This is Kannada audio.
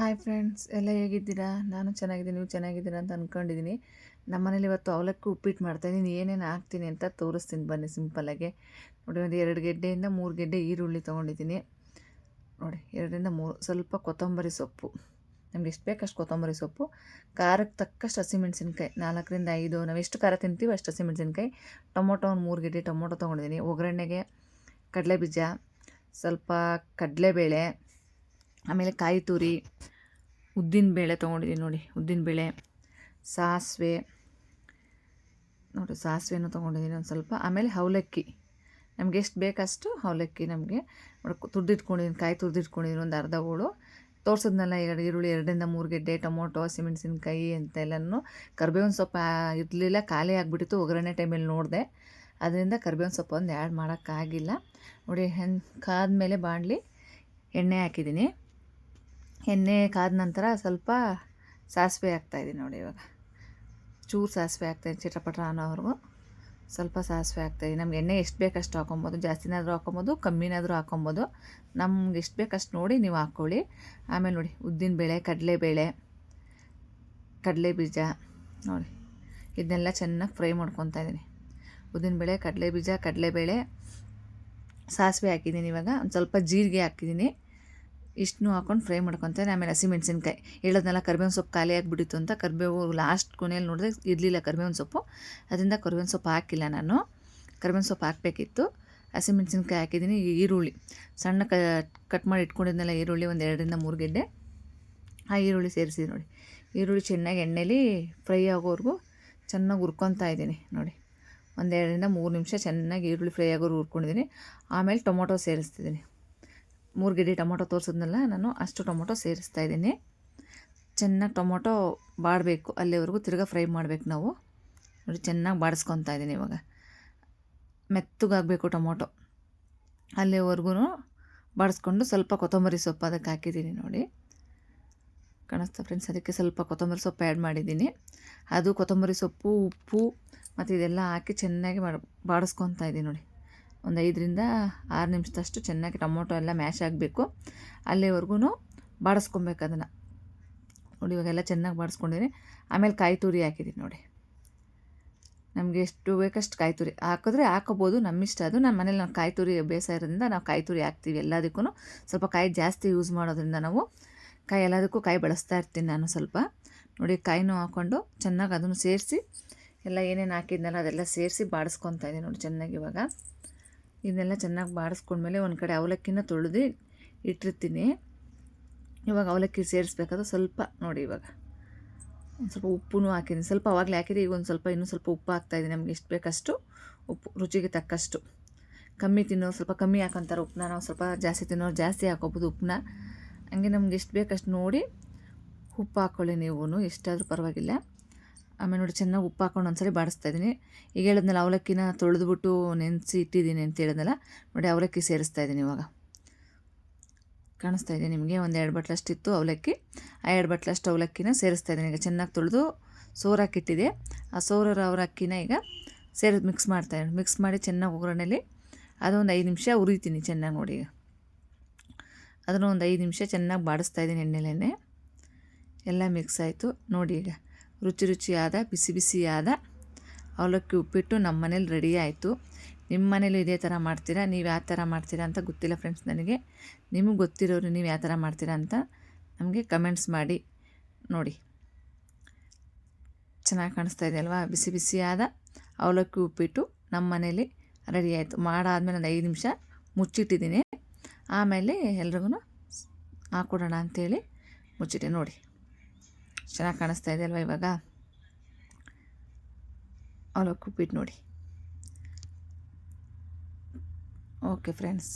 ಹಾಯ್ ಫ್ರೆಂಡ್ಸ್, ಎಲ್ಲ ಹೇಗಿದ್ದೀರಾ? ನಾನು ಚೆನ್ನಾಗಿದ್ದೀನಿ, ನೀವು ಚೆನ್ನಾಗಿದ್ದೀರಾ ಅಂತ ಅಂದ್ಕೊಂಡಿದ್ದೀನಿ ನಮ್ಮ ಮನೇಲಿ ಇವತ್ತು ಅವಲಕ್ಕಿ ಉಪ್ಪಿಟ್ಟು ಮಾಡ್ತಾಯಿದ್ದೀನಿ ಏನೇನು ಹಾಕ್ತೀನಿ ಅಂತ ತೋರಿಸ್ತೀನಿ ಬನ್ನಿ ಸಿಂಪಲ್ಲಾಗಿ ನೋಡಿ, ಒಂದು ಎರಡು ಗೆಡ್ಡೆಯಿಂದ ಮೂರು ಗೆಡ್ಡೆ ಈರುಳ್ಳಿ ತೊಗೊಂಡಿದ್ದೀನಿ. ನೋಡಿ, ಎರಡರಿಂದ ಮೂರು, ಸ್ವಲ್ಪ ಕೊತ್ತಂಬರಿ ಸೊಪ್ಪು. ನಮ್ಗೆ ಎಷ್ಟು ಬೇಕಷ್ಟು ಕೊತ್ತಂಬರಿ ಸೊಪ್ಪು. ಖಾರಕ್ಕೆ ತಕ್ಕಷ್ಟು ಹಸಿಮೆಣ್ಸಿನ್ಕಾಯಿ ನಾಲ್ಕರಿಂದ ಐದು, ನಾವು ಎಷ್ಟು ಖಾರ ತಿಂತೀವಿ ಅಷ್ಟು ಹಸಿಮೆಣ್ಸಿನ್ಕಾಯಿ ಟೊಮೊಟೊ ಒಂದು ಮೂರು ಗೆಡ್ಡೆ ಟೊಮೊಟೊ ತೊಗೊಂಡಿದ್ದೀನಿ. ಒಗ್ಗರಣೆಗೆ ಕಡಲೆ ಬೀಜ ಸ್ವಲ್ಪ ಕಡಲೆಬೇಳೆ ಆಮೇಲೆ ಕಾಯಿ ತುರಿ, ಉದ್ದಿನ ಬೇಳೆ ತೊಗೊಂಡಿದ್ದೀನಿ ನೋಡಿ, ಉದ್ದಿನ ಬೇಳೆ, ಸಾಸಿವೆ, ನೋಡಿ ಸಾಸಿವೆನೂ ತೊಗೊಂಡಿದ್ದೀನಿ ಒಂದು ಸ್ವಲ್ಪ. ಆಮೇಲೆ ಅವಲಕ್ಕಿ ನಮ್ಗೆ ಎಷ್ಟು ಬೇಕಷ್ಟು ಅವಲಕ್ಕಿ ನಮಗೆ ತುರ್ದಿಟ್ಕೊಂಡಿದ್ದೀನಿ, ಕಾಯಿ ತುರ್ದಿಟ್ಕೊಂಡಿದ್ದೀನಿ ಒಂದು ಅರ್ಧ ಹೋಳು ತೋರಿಸಿದ್ನಲ್ಲ ಎರಡು ಈರುಳ್ಳಿ ಎರಡರಿಂದ ಮೂರು ಗೆಡ್ಡೆ ಟೊಮೊಟೊ, ಹಸಿಮೆಣ್ಸಿನ್ಕಾಯಿ ಅಂತೆಲ್ಲನೂ. ಕರ್ಬೇವಿನ ಸೊಪ್ಪು ಇರಲಿಲ್ಲ, ಖಾಲಿ ಆಗಿಬಿಟ್ಟಿತ್ತು, ಒಗ್ಗರಣೆ ಟೈಮಲ್ಲಿ ನೋಡಿದೆ. ಅದರಿಂದ ಕರ್ಬೇವಿನ ಸೊಪ್ಪು ಒಂದು ಆ್ಯಡ್ ಮಾಡೋಕ್ಕಾಗಿಲ್ಲ. ನೋಡಿ ಹೆಂಗೆ ಕಾದ ಮೇಲೆ ಬಾಣಲಿ ಎಣ್ಣೆ ಹಾಕಿದ್ದೀನಿ. ಎಣ್ಣೆ ಕಾದ ನಂತರ ಸ್ವಲ್ಪ ಸಾಸಿವೆ ಹಾಕ್ತಾಯಿದ್ದೀನಿ ನೋಡಿ ಇವಾಗ. ಚೂರು ಸಾಸಿವೆ ಹಾಕ್ತಾಯಿದ್ದೀನಿ ಚಿಟಪಟ ಅನ್ನೋವರೆಗೂ ಸ್ವಲ್ಪ ಸಾಸಿವೆ ಹಾಕ್ತಾಯಿದ್ದೀನಿ ನಮ್ಗೆ ಎಣ್ಣೆ ಎಷ್ಟು ಬೇಕಷ್ಟು ಹಾಕೊಬೋದು ಜಾಸ್ತಿನಾದರೂ ಹಾಕೊಬೋದು ಕಮ್ಮಿನಾದರೂ ಹಾಕೊಬೋದು ನಮ್ಗೆ ಎಷ್ಟು ಬೇಕಷ್ಟು ನೋಡಿ ನೀವು ಹಾಕ್ಕೊಳ್ಳಿ. ಆಮೇಲೆ ನೋಡಿ, ಉದ್ದಿನ ಬೇಳೆ ಕಡಲೆಬೇಳೆ ಕಡಲೆ ಬೀಜ ನೋಡಿ. ಇದನ್ನೆಲ್ಲ ಚೆನ್ನಾಗಿ ಫ್ರೈ ಮಾಡ್ಕೊತಾ ಇದ್ದೀನಿ. ಉದ್ದಿನಬೇಳೆ ಕಡಲೆ ಬೀಜ ಕಡಲೆಬೇಳೆ ಸಾಸಿವೆ ಹಾಕಿದ್ದೀನಿ ಇವಾಗ. ಒಂದು ಸ್ವಲ್ಪ ಜೀರಿಗೆ ಹಾಕಿದ್ದೀನಿ. ಇಷ್ಟನ್ನು ಹಾಕೊಂಡು ಫ್ರೈ ಮಾಡ್ಕೊತಾರೆ. ಆಮೇಲೆ ಹಸಿಮೆಣ್ಸಿನ್ಕಾಯಿ ಹೇಳೋದ್ನೆಲ್ಲ, ಕರಿಬೇವಿನ ಸೊಪ್ಪು ಖಾಲಿ ಆಗಿಬಿಟ್ಟಿತ್ತು ಅಂತ ಕರಿಬೇವು ಲಾಸ್ಟ್ ಕೊನೆಯಲ್ಲಿ ನೋಡಿದ್ರೆ ಇರಲಿಲ್ಲ ಕರ್ಬೇವಿನ ಸೊಪ್ಪು. ಅದರಿಂದ ಕರಿಬೇವಿನ ಸೊಪ್ಪು ಹಾಕಿಲ್ಲ ನಾನು. ಕರಿಬೇವಿನ ಸೊಪ್ಪು ಹಾಕಬೇಕಿತ್ತು. ಹಸಿಮೆಣ್ಸಿನ್ಕಾಯಿ ಹಾಕಿದ್ದೀನಿ. ಈರುಳ್ಳಿ. ಸಣ್ಣ ಕಟ್ ಮಾಡಿ ಇಟ್ಕೊಂಡಿದ್ನೆಲ್ಲ ಈರುಳ್ಳಿ, ಒಂದು ಎರಡರಿಂದ ಮೂರು ಗೆಡ್ಡೆ. ಆ ಈರುಳ್ಳಿ ಸೇರಿಸಿದೆ ನೋಡಿ. ಈರುಳ್ಳಿ ಚೆನ್ನಾಗಿ ಎಣ್ಣೆಲಿ ಫ್ರೈ ಆಗೋವರೆಗೂ ಚೆನ್ನಾಗಿ ಹುರ್ಕೊತಾ ಇದ್ದೀನಿ ನೋಡಿ. ಒಂದೆರಡರಿಂದ ಮೂರು ನಿಮಿಷ ಚೆನ್ನಾಗಿ ಈರುಳ್ಳಿ ಫ್ರೈ ಆಗೋರು ಹುರ್ಕೊಂಡಿದ್ದೀನಿ. ಆಮೇಲೆ ಟೊಮೊಟೊ ಸೇರಿಸ್ತಿದ್ದೀನಿ. ಮೂರು ಗಿಡಿ ಟೊಮೊಟೊ ತೋರಿಸಿದ್ನಲ್ಲ, ನಾನು ಅಷ್ಟು ಟೊಮೊಟೊ ಸೇರಿಸ್ತಾ ಇದ್ದೀನಿ. ಚೆನ್ನಾಗಿ ಟೊಮೊಟೊ ಬಾಡಬೇಕು, ಅಲ್ಲಿವರೆಗೂ ತಿರ್ಗಾ ಫ್ರೈ ಮಾಡಬೇಕು ನಾವು. ನೋಡಿ, ಚೆನ್ನಾಗಿ ಬಾಡಿಸ್ಕೊತಾ ಇದ್ದೀನಿ ಇವಾಗ. ಮೆತ್ತಗಾಗಬೇಕು ಟೊಮೊಟೊ. ಅಲ್ಲಿವರೆಗೂ ಬಾಡಿಸ್ಕೊಂಡು ಸ್ವಲ್ಪ ಕೊತ್ತಂಬರಿ ಸೊಪ್ಪು ಅದಕ್ಕೆ ಹಾಕಿದ್ದೀನಿ ನೋಡಿ. ಕಾಣಿಸ್ತಾ ಫ್ರೆಂಡ್ಸ್ ಅದಕ್ಕೆ ಸ್ವಲ್ಪ ಕೊತ್ತಂಬರಿ ಸೊಪ್ಪು ಆ್ಯಡ್ ಮಾಡಿದ್ದೀನಿ. ಅದು ಕೊತ್ತಂಬರಿ ಸೊಪ್ಪು, ಉಪ್ಪು ಮತ್ತು ಇದೆಲ್ಲ ಹಾಕಿ ಚೆನ್ನಾಗಿ ಬಾಡಿಸ್ಕೊತಾ ಇದ್ದೀನಿ ನೋಡಿ. ಒಂದು ಐದರಿಂದ ಆರು ನಿಮಿಷದಷ್ಟು ಚೆನ್ನಾಗಿ ಟೊಮೊಟೊ ಎಲ್ಲ ಮ್ಯಾಶ್ ಆಗಬೇಕು. ಅಲ್ಲಿವರೆಗೂ ಬಾಡಿಸ್ಕೊಬೇಕು ಅದನ್ನು. ನೋಡಿ, ಇವಾಗೆಲ್ಲ ಚೆನ್ನಾಗಿ ಬಾಡಿಸ್ಕೊಂಡಿದ್ದೀನಿ ಆಮೇಲೆ ಕಾಯಿ ತುರಿ ಹಾಕಿದ್ದೀನಿ ನೋಡಿ. ನಮಗೆ ಎಷ್ಟು ಬೇಕಷ್ಟು ಕಾಯಿ ತುರಿ ಹಾಕಿದ್ರೆ ಹಾಕೋಬೋದು. ನಮ್ಮ ಇಷ್ಟ ಅದು. ನಮ್ಮ ಮನೇಲಿ ನಾವು ಕಾಯಿ ತುರಿ ಬೇಸ ಇರೋದ್ರಿಂದ ನಾವು ಕಾಯಿ ತುರಿ ಹಾಕ್ತೀವಿ ಎಲ್ಲದಕ್ಕೂ ಸ್ವಲ್ಪ ಕಾಯಿ ಜಾಸ್ತಿ ಯೂಸ್ ಮಾಡೋದ್ರಿಂದ ನಾವು ಕಾಯಿ ಎಲ್ಲದಕ್ಕೂ ಕಾಯಿ ಬಳಸ್ತಾ ಇರ್ತೀನಿ ನಾನು ಸ್ವಲ್ಪ. ನೋಡಿ, ಕಾಯಿನೂ ಹಾಕ್ಕೊಂಡು ಚೆನ್ನಾಗಿ ಅದನ್ನು ಸೇರಿಸಿ ಎಲ್ಲ ಏನೇನು ಹಾಕಿದ್ನಲ್ಲ ಅದೆಲ್ಲ ಸೇರಿಸಿ ಬಾಡಿಸ್ಕೊತಾ ಇದ್ದೀನಿ ನೋಡಿ ಚೆನ್ನಾಗಿ ಇವಾಗ. ಇದನ್ನೆಲ್ಲ ಚೆನ್ನಾಗಿ ಬಾಡಿಸ್ಕೊಂಡ್ಮೇಲೆ ಒಂದು ಕಡೆ ಅವಲಕ್ಕಿನ ತೊಳೆದು ಇಟ್ಟಿರ್ತೀನಿ. ಇವಾಗ ಅವಲಕ್ಕಿ ಸೇರಿಸ್ಬೇಕಾದ್ರೆ ಸ್ವಲ್ಪ ನೋಡಿ ಇವಾಗ. ಒಂದು ಸ್ವಲ್ಪ ಉಪ್ಪು ಹಾಕಿದ್ದೀನಿ. ಸ್ವಲ್ಪ ಅವಾಗಲೇ ಹಾಕಿದ್ರೆ ಈಗ ಒಂದು ಸ್ವಲ್ಪ ಇನ್ನೂ ಸ್ವಲ್ಪ ಉಪ್ಪು ಹಾಕ್ತಾಯಿದ್ದೀನಿ ನಮ್ಗೆ ಎಷ್ಟು ಬೇಕಷ್ಟು ಉಪ್ಪು, ರುಚಿಗೆ ತಕ್ಕಷ್ಟು. ಕಮ್ಮಿ ತಿನ್ನೋರು ಸ್ವಲ್ಪ ಕಮ್ಮಿ ಹಾಕೊಂತಾರೆ ಉಪ್ಪನ್ನ ನಾವು ಸ್ವಲ್ಪ ಜಾಸ್ತಿ ತಿನ್ನೋರು ಜಾಸ್ತಿ ಹಾಕೋಬೋದು ಉಪ್ಪನ್ನ ಹಂಗೆ ನಮ್ಗೆ ಎಷ್ಟು ಬೇಕಷ್ಟು ನೋಡಿ ಉಪ್ಪು ಹಾಕ್ಕೊಳ್ಳಿ ನೀವು ಎಷ್ಟಾದರೂ ಪರವಾಗಿಲ್ಲ. ಆಮೇಲೆ ನೋಡಿ ಚೆನ್ನಾಗಿ ಉಪ್ಪು ಹಾಕೊಂಡು ಒಂದ್ಸರಿ ಬಾಡಿಸ್ತಾ ಇದ್ದೀನಿ. ಈಗ ಹೇಳಿದ್ನಲ್ಲ, ಅವಲಕ್ಕಿನ ತೊಳೆದ್ಬಿಟ್ಟು ನೆನೆಸಿ ಇಟ್ಟಿದ್ದೀನಿ ಅಂತ ಹೇಳಿದ್ನಲ್ಲ, ನೋಡಿ ಅವಲಕ್ಕಿ ಸೇರಿಸ್ತಾ ಇದ್ದೀನಿ ಇವಾಗ. ಕಾಣಿಸ್ತಾ ಇದೆ ನಿಮಗೆ? ಒಂದು ಎರಡು ಬಟ್ಲಷ್ಟಿತ್ತು ಅವಲಕ್ಕಿ. ಆ ಎರಡು ಬಟ್ಲಷ್ಟು ಅವಲಕ್ಕಿನ ಸೇರಿಸ್ತಾ ಇದ್ದೀನಿ. ಈಗ ಚೆನ್ನಾಗಿ ತೊಳೆದು ಸೋರಾಕಿಟ್ಟಿದೆ. ಆ ಸೋರ ಅಕ್ಕಿನ ಈಗ ಸೇರಿ ಮಿಕ್ಸ್ ಮಾಡ್ತಾಯಿದ್ದೀನಿ ಮಿಕ್ಸ್ ಮಾಡಿ ಚೆನ್ನಾಗಿ ಒಗ್ಗರಣೆಯಲ್ಲಿ ಅದೊಂದು ಐದು ನಿಮಿಷ ಉರಿತೀನಿ ಚೆನ್ನಾಗಿ ನೋಡಿ ಈಗ. ಅದನ್ನು ಒಂದು ಐದು ನಿಮಿಷ ಚೆನ್ನಾಗಿ ಬಾಡಿಸ್ತಾ ಇದ್ದೀನಿ ಎಣ್ಣೆಲೆಣ್ಣೆ ಎಲ್ಲ ಮಿಕ್ಸ್ ಆಯಿತು. ನೋಡಿ ಈಗ. ರುಚಿ ರುಚಿಯಾದ, ಬಿಸಿ ಬಿಸಿಯಾದ ಅವಲಕ್ಕಿ ಉಪ್ಪಿಟ್ಟು ನಮ್ಮ ಮನೇಲಿ ರೆಡಿ ಆಯಿತು. ನಿಮ್ಮ ಮನೇಲಿ ಇದೇ ಥರ ಮಾಡ್ತೀರಾ? ನೀವು ಯಾವ ಥರ ಮಾಡ್ತೀರಾ ಅಂತ ಗೊತ್ತಿಲ್ಲ ಫ್ರೆಂಡ್ಸ್ ನನಗೆ. ನಿಮಗೆ ಗೊತ್ತಿರೋರು ನೀವು ಯಾವ ಥರ ಮಾಡ್ತೀರಾ ಅಂತ ನಮಗೆ ಕಮೆಂಟ್ಸ್ ಮಾಡಿ, ನೋಡಿ. ಚೆನ್ನಾಗಿ ಕಾಣಿಸ್ತಾ ಇದೆ ಅಲ್ವಾ? ಬಿಸಿ ಬಿಸಿಯಾದ ಅವಲಕ್ಕಿ ಉಪ್ಪಿಟ್ಟು ನಮ್ಮ ಮನೇಲಿ ರೆಡಿ ಆಯಿತು. ಮಾಡಾದ್ಮೇಲೆ ಒಂದು ಐದು ನಿಮಿಷ ಮುಚ್ಚಿಟ್ಟಿದ್ದೀನಿ. ಆಮೇಲೆ ಎಲ್ರಿಗೂ ಹಾಕ್ಕೊಡೋಣ ಅಂಥೇಳಿ ಮುಚ್ಚಿಟ್ಟೆ, ನೋಡಿ. ಚೆನ್ನಾಗಿ ಕಾಣಿಸ್ತಾ ಇದೆ ಅಲ್ವಾ ಇವಾಗ? ಅವಲಕ್ಕಿ ಉಪ್ಪಿಟ್ಟು ನೋಡಿ. Okay friends